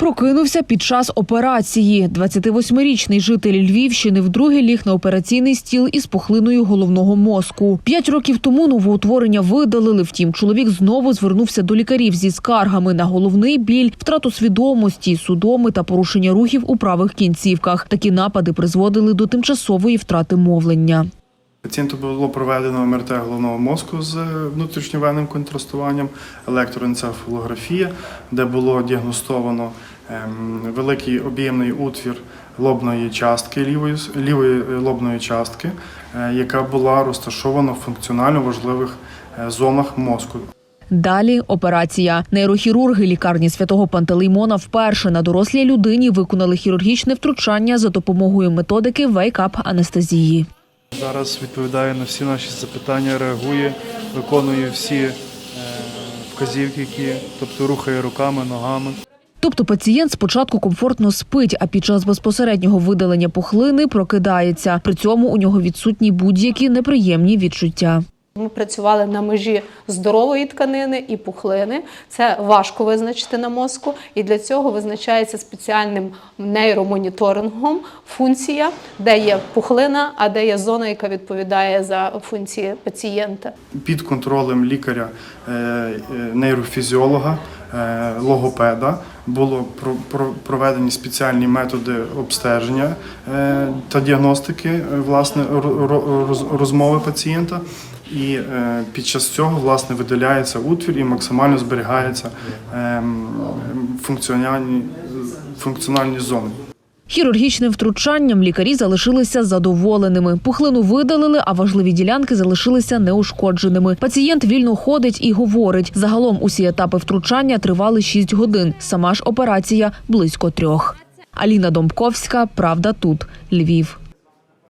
Прокинувся під час операції. 28-річний житель Львівщини вдруге ліг на операційний стіл із пухлиною головного мозку. П'ять років тому новоутворення видалили. Втім, чоловік знову звернувся до лікарів зі скаргами на головний біль, втрату свідомості, судоми та порушення рухів у правих кінцівках. Такі напади призводили до тимчасової втрати мовлення. Пацієнту було проведено МРТ головного мозку з внутрішньовенним контрастуванням, електроенцефалографія, де було діагностовано ем, великий об'ємний утвір лобної частки, лівої, лівої лобної частки, е, яка була розташована в функціонально важливих е, зонах мозку. Далі операція. Нейрохірурги лікарні святого Пантелеймона вперше на дорослій людині виконали хірургічне втручання за допомогою методики вейкап анестезії. Зараз відповідає на всі наші запитання, реагує, виконує всі е, вказівки, які, тобто рухає руками, ногами. Тобто пацієнт спочатку комфортно спить, а під час безпосереднього видалення пухлини прокидається. При цьому у нього відсутні будь-які неприємні відчуття. Ми працювали на межі здорової тканини і пухлини. Це важко визначити на мозку, і для цього визначається спеціальним нейромоніторингом функція, де є пухлина, а де є зона, яка відповідає за функції пацієнта. Під контролем лікаря, е, е, нейрофізіолога, е, логопеда було про- про- проведені спеціальні методи обстеження та діагностики власне ро- ро- роз- розмови пацієнта. І е, під час цього власне видаляється утвір і максимально зберігається ем, функціональні, функціональні зони. Хірургічним втручанням лікарі залишилися задоволеними. Пухлину видалили, а важливі ділянки залишилися неушкодженими. Пацієнт вільно ходить і говорить. Загалом усі етапи втручання тривали 6 годин. Сама ж операція близько трьох. Аліна Домбковська, Правда тут, Львів.